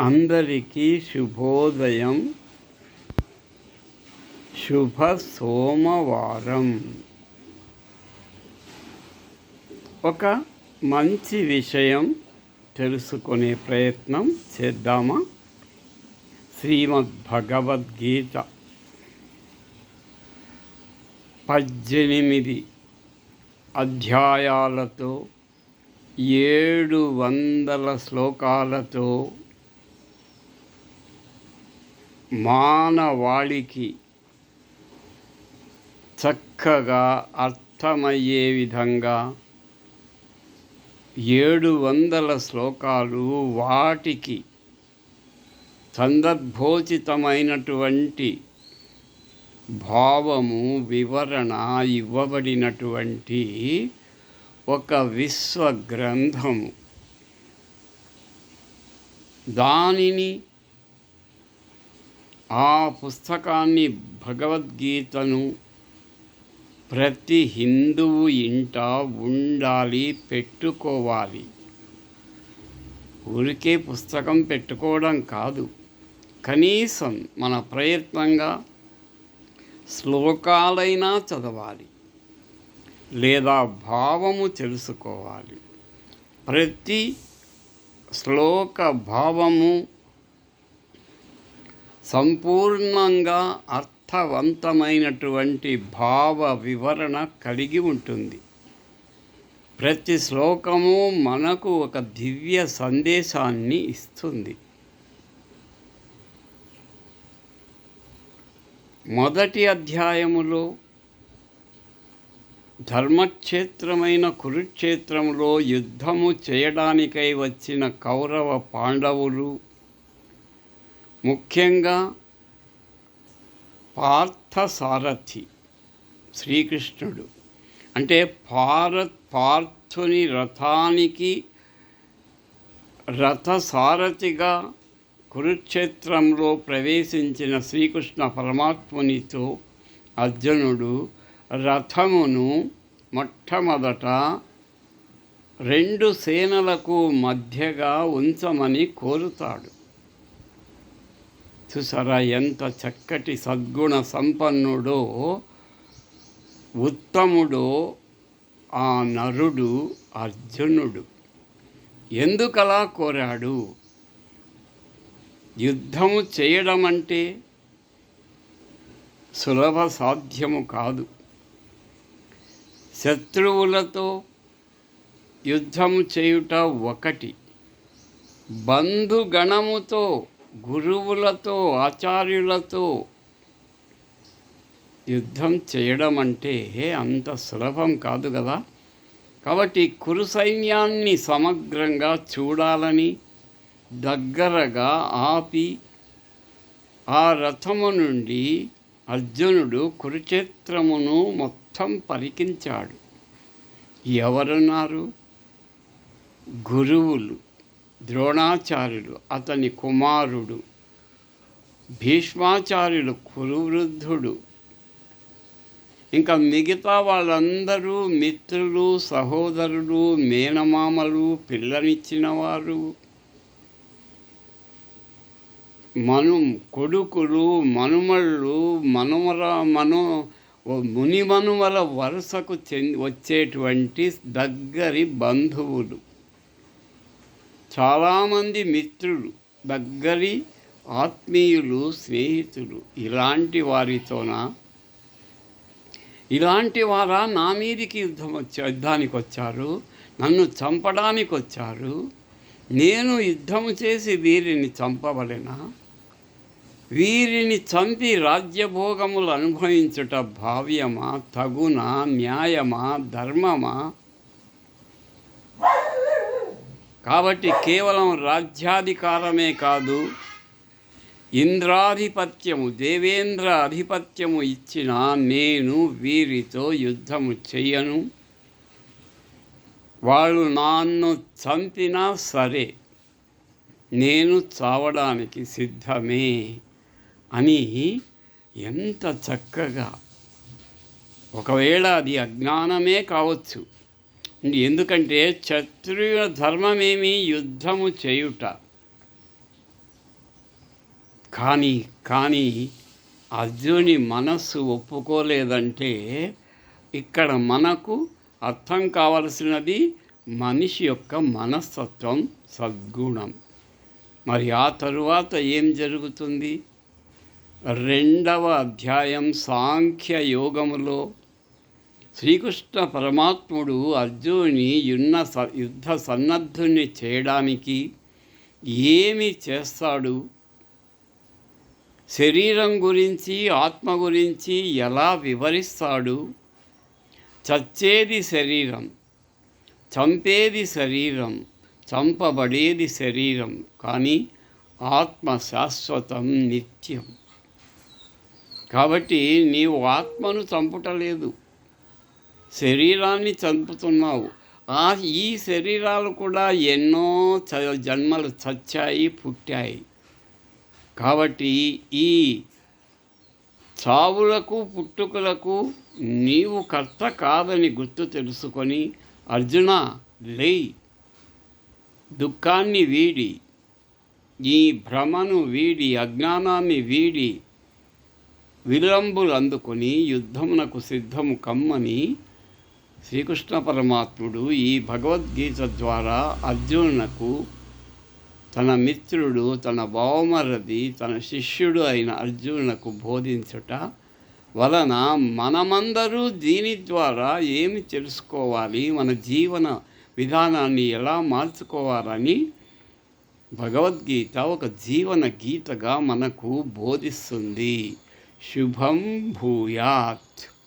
అందరికీ శుభోదయం. శుభ సోమవారం ఒక మంచి విషయం తెలుసుకునే ప్రయత్నం చేద్దామా? శ్రీమద్ భగవద్గీత పద్దెనిమిది అధ్యాయాలతో ఏడు వందల శ్లోకాలతో మానవాళికి చక్కగా అర్థమయ్యే విధంగా ఏడు వందల శ్లోకాలు వాటికి సందర్భోచితమైనటువంటి భావము వివరణ ఇవ్వబడినటువంటి ఒక విశ్వ గ్రంథము దానిని ఆ పుస్తకాన్ని భగవద్గీతను ప్రతి హిందువు ఇంట ఉండాలి పెట్టుకోవాలి. ఊరికే పుస్తకం పెట్టుకోవడం కాదు. కనీసం మన ప్రయత్నంగా శ్లోకాలైనా చదవాలి. లేదా భావము తెలుసుకోవాలి. ప్రతి శ్లోక భావము సంపూర్ణంగా అర్థవంతమైనటువంటి భావ వివరణ కలిగి ఉంటుంది. ప్రతి శ్లోకము మనకు ఒక దివ్య సందేశాన్ని ఇస్తుంది. మొదటి అధ్యాయములో ధర్మక్షేత్రమైన కురుక్షేత్రములో యుద్ధము చేయడానికై వచ్చిన కౌరవ పాండవులు ముఖ్యంగా పార్థసారథి శ్రీకృష్ణుడు. అంటే పార పార్థుని రథానికి రథసారథిగా కురుక్షేత్రంలో ప్రవేశించిన శ్రీకృష్ణ పరమాత్మునితో అర్జునుడు రథమును మొట్టమొదట రెండు సేనలకు మధ్యగా ఉంచమని కోరుతాడు. చూసారా ఎంత చక్కటి సద్గుణ సంపన్నుడో ఉత్తముడో ఆ నరుడు అర్జునుడు. ఎందుకలా కోరాడు? యుద్ధము చేయడం అంటే సులభ సాధ్యము కాదు. శత్రువులతో యుద్ధము చేయుట ఒకటి. బంధుగణముతో గురువులతో ఆచార్యులతో యుద్ధం చేయడం అంటే అంత సులభం కాదు కదా. కాబట్టి కురు సైన్యాన్ని సమగ్రంగా చూడాలని దగ్గరగా ఆపి ఆ రథము నుండి అర్జునుడు కురుక్షేత్రమును మొత్తం పరికించాడు. ఎవరున్నారు? గురువులు. ద్రోణాచార్యుడు అతని కుమారుడు భీష్మాచార్యుడు కురువృద్ధుడు. ఇంకా మిగతా వాళ్ళందరూ మిత్రులు సహోదరులు మేనమామలు పిల్లనిచ్చిన వారు మను కొడుకులు మనుమళ్ళు మనుమర మను మునిమనుమల వరుసకు చెంది వచ్చేటువంటి దగ్గరి బంధువులు. చాలామంది మిత్రులు దగ్గరి ఆత్మీయులు స్నేహితులు ఇలాంటి వారితోన ఇలాంటి వారా నా మీదికి యుద్ధం వచ్చా యుద్ధానికి వచ్చారు నన్ను చంపడానికి వచ్చారు నేను యుద్ధం చేసి వీరిని చంపవలెనా? వీరిని చంపి రాజ్యభోగములు అనుభవించుట భావ్యమా తగునా న్యాయమా ధర్మమా? కాబట్టి కేవలం రాజ్యాధికారమే కాదు ఇంద్రాధిపత్యము దేవేంద్ర అధిపత్యము ఇచ్చిన నేను వీరితో యుద్ధము చెయ్యను. వాళ్ళు నన్ను చంపినా సరే నేను చావడానికి సిద్ధమే అని ఎంత చక్కగా. ఒకవేళ అది అజ్ఞానమే కావచ్చు. ఎందుకంటే క్షత్రియ ధర్మమేమి యుద్ధము చేయుట. కానీ కానీ అర్జుని మనస్సు ఒప్పుకోలేదంటే ఇక్కడ మనకు అర్థం కావలసినది మనిషి యొక్క మనస్తత్వం సద్గుణం. మరి ఆ తరువాత ఏం జరుగుతుంది? రెండవ అధ్యాయం సాంఖ్య యోగములో శ్రీకృష్ణ పరమాత్ముడు అర్జుని యున్న స యుద్ధ సన్నద్ధుని చేయడానికి ఏమి చేస్తాడు? శరీరం గురించి ఆత్మ గురించి ఎలా వివరిస్తాడు? చచ్చేది శరీరం చంపేది శరీరం చంపబడేది శరీరం కానీ ఆత్మ శాశ్వతం నిత్యం. కాబట్టి నీవు ఆత్మను చంపుటలేదు. శరీరాన్ని చంపుతున్నావు. ఆ ఈ శరీరాలు కూడా ఎన్నో చ జన్మలు చచ్చాయి పుట్టాయి. కాబట్టి ఈ చావులకు పుట్టుకలకు నీవు కర్త కాదని గుర్తు తెలుసుకొని అర్జున లేయి. దుఃఖాన్ని వీడి ఈ భ్రమను వీడి అజ్ఞానాన్ని వీడి విలంబులు అందుకొని యుద్ధమునకు సిద్ధము కమ్మని శ్రీకృష్ణ పరమాత్ముడు ఈ భగవద్గీత ద్వారా అర్జునునకు తన మిత్రుడు తన బావమరది తన శిష్యుడు అయిన అర్జునునకు బోధించుట వలన మనమందరూ దీని ద్వారా ఏమి తెలుసుకోవాలి? మన జీవన విధానాన్ని ఎలా మార్చుకోవాలని భగవద్గీత ఒక జీవన గీతగా మనకు బోధిస్తుంది. శుభం భూయాత్.